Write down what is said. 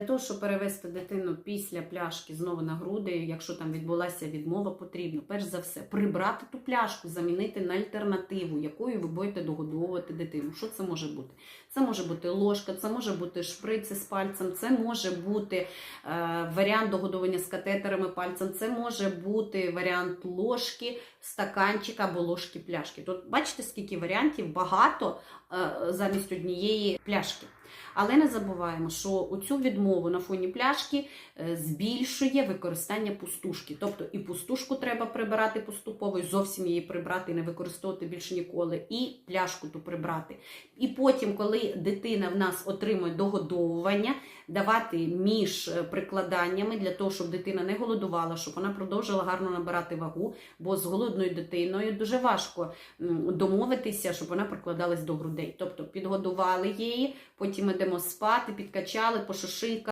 Для того, щоб перевести дитину після пляшки знову на груди, якщо там відбулася відмова, потрібно перш за все прибрати ту пляшку, замінити на альтернативу, якою ви будете догодовувати дитину. Що це може бути? Це може бути ложка, це може бути шприци з пальцем, це може бути е, варіант догодування з катетерами пальцем, це може бути варіант ложки, стаканчика або ложки пляшки. Тут бачите, скільки варіантів багато е, замість однієї пляшки. Але не забуваємо, що оцю відмову на фоні пляшки е, збільшує використання пустушки. Тобто і пустушку треба прибирати поступово, і зовсім її прибрати не використовувати більше ніколи, і пляшку ту прибрати. І потім, коли дитина в нас отримує догодовування, давати між е, прикладаннями для того, щоб дитина не голодувала, щоб вона продовжила гарно набирати вагу, бо з голодною дитиною дуже важко домовитися, щоб вона прикладалась до грудей. Тобто підгодували її, потім йдемо спати, підкачали, пошушикали.